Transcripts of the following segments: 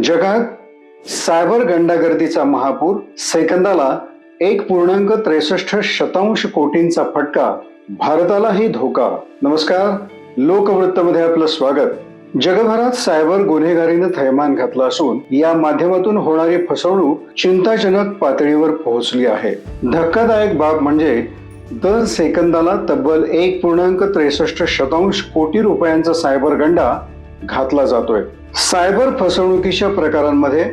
जगात सायबर गंडागर्दीचा महापूर सेकंदाला एक पूर्णांक त्रेसष्ट शतांश कोटींचा फटका भारतालाही धोका. नमस्कार. लोकवृत्तमध्ये आपलं स्वागत. जगभरात सायबर गुन्हेगारीनं थैमान घातलं असून या माध्यमातून होणारी फसवणूक चिंताजनक पातळीवर पोहोचली आहे. धक्कादायक बाब म्हणजे दर सेकंदाला तब्बल एक पूर्णांक त्रेसष्ट शतांश कोटी रुपयांचा सायबर गंडा घातला जातोय. सायबर फसवणुकीच्या प्रकारांमध्ये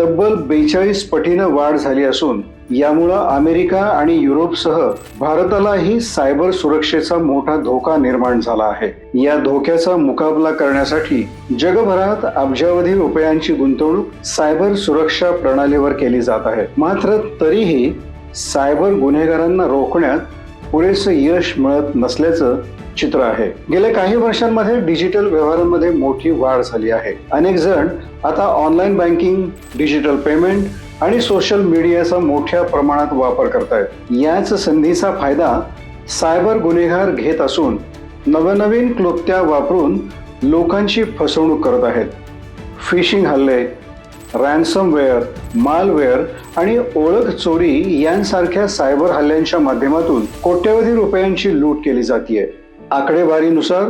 तब्बल बेचाळीस पटीनं वाढ झाली असून यामुळं अमेरिका आणि युरोपसह भारतालाही सायबर सुरक्षेचा मोठा धोका निर्माण झाला आहे. या धोक्याचा मुकाबला करण्यासाठी जगभरात अब्जावधी रुपयांची गुंतवणूक सायबर सुरक्षा प्रणालीवर केली जात आहे. मात्र तरीही सायबर गुन्हेगारांना रोखण्यात पुरेसं यश मिळत नसल्याचं चित्र आहे. गेल्या काही वर्षांमध्ये डिजिटल व्यवहारांमध्ये मोठी वाढ झाली आहे. अनेक जण आता ऑनलाईन बँकिंग डिजिटल पेमेंट आणि सोशल मीडियाचा मोठ्या प्रमाणात वापर करतायत. याच संधीचा फायदा सायबर गुन्हेगार घेत असून नवनवीन क्लुप्त्या वापरून लोकांची फसवणूक करत आहेत. फिशिंग हल्ले रॅन्समवेअर मालवेअर आणि ओळख चोरी यांसारख्या सायबर हल्ल्यांच्या माध्यमातून कोट्यवधी रुपयांची लूट केली जाते आकडेवारीनुसार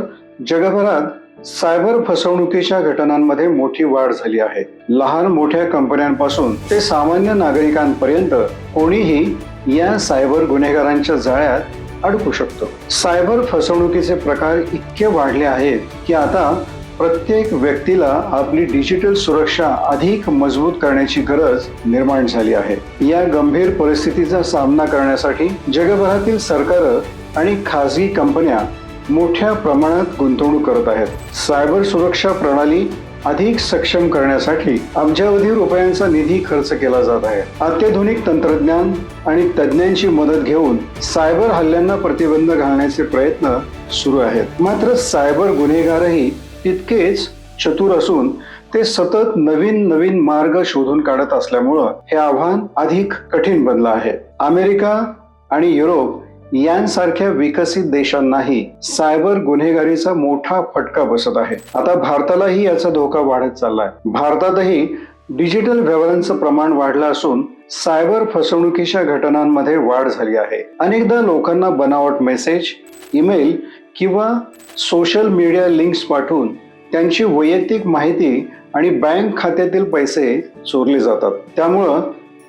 जगभरात सायबर फसवणुकीच्या घटनांमध्ये मोठी वाढ झाली आहे. लहान मोठ्या कंपन्यांपासून ते सामान्य नागरिकांपर्यंत कोणीही या सायबर गुन्हेगारांच्या जाळ्यात अडकू शकतो. सायबर फसवणुकीचे प्रकार इतके वाढले आहेत की आता प्रत्येक व्यक्तीला आपली डिजिटल सुरक्षा अधिक मजबूत करण्याची गरज निर्माण झाली आहे. या गंभीर परिस्थितीचा सामना करण्यासाठी जगभरातील सरकार आणि खासगी कंपन्या मोठ्या प्रमाणात गुंतवणूक करत आहेत. सायबर सुरक्षा प्रणाली अधिक सक्षम करण्यासाठी अब्जावधी रुपयांचा निधी खर्च केला जात आहे. अत्याधुनिक तंत्रज्ञान आणि तज्ज्ञांची मदत घेऊन सायबर हल्ल्यांना प्रतिबंध घालण्याचे प्रयत्न सुरू आहेत. मात्र सायबर गुन्हेगारही तितकेच चतुर असून ते सतत नवीन नवीन मार्ग शोधून काढत असल्यामुळं हे आव्हान अधिक कठीण बनलं आहे. अमेरिका आणि युरोप यांसारख्या विकसित देशांनाही सायबर गुन्हेगारीचा मोठा फटका बसत आहे. आता भारतालाही याचा धोका वाढत चाललाय. भारतातही डिजिटल व्यवहारांचं प्रमाण वाढलं असून सायबर फसवणुकीच्या घटनांमध्ये वाढ झाली आहे. अनेकदा लोकांना बनावट मेसेज ईमेल किंवा सोशल मीडिया लिंक्स पाठवून त्यांची वैयक्तिक माहिती आणि बँक खात्यातील पैसे चोरले जातात. त्यामुळं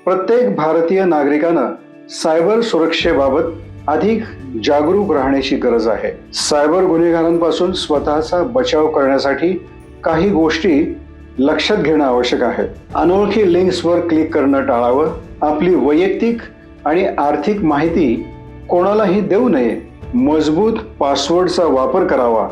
प्रत्येक भारतीय नागरिकानं सायबर सुरक्षेबाबत अधिक जागरूक राहण्याची गरज आहे. सायबर गुन्हेगारांपासून स्वतःचा बचाव करण्यासाठी काही गोष्टी लक्षात घेणं आवश्यक आहे. अनोळखी लिंक्सवर क्लिक करणं टाळावं. आपली वैयक्तिक आणि आर्थिक माहिती कोणालाही देऊ नये. मजबूत पासवर्डचा वापर करावा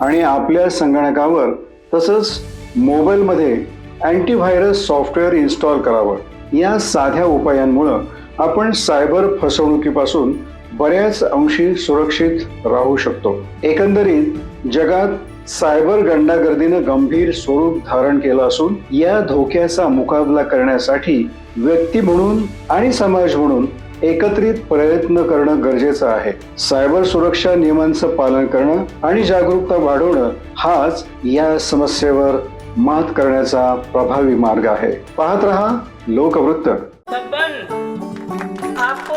आणि आपल्या संगणकावर तसंच मोबाईलमध्ये अँटीव्हायरस सॉफ्टवेअर इन्स्टॉल करावं. या साध्या उपायांमुळं आपण सायबर फसवणुकीपासून बऱ्याच अंशी सुरक्षित राहू शकतो. एकंदरीत जगात सायबर गंडागर्दीनं गंभीर स्वरूप धारण केलं असून या धोक्याचा मुकाबला करण्यासाठी व्यक्ती म्हणून आणि समाज म्हणून एकत्रित प्रयत्न करणं गरजेचं आहे. सायबर सुरक्षा नियमांचं पालन करणं आणि जागरूकता वाढवणं हाच या समस्येवर मात करण्याचा प्रभावी मार्ग आहे. पाहत रहा लोकवृत्त.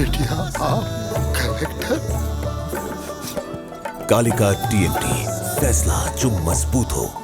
बेटिया आप कलेक्टर। कालिका टीएमटी फैसला जो मजबूत हो।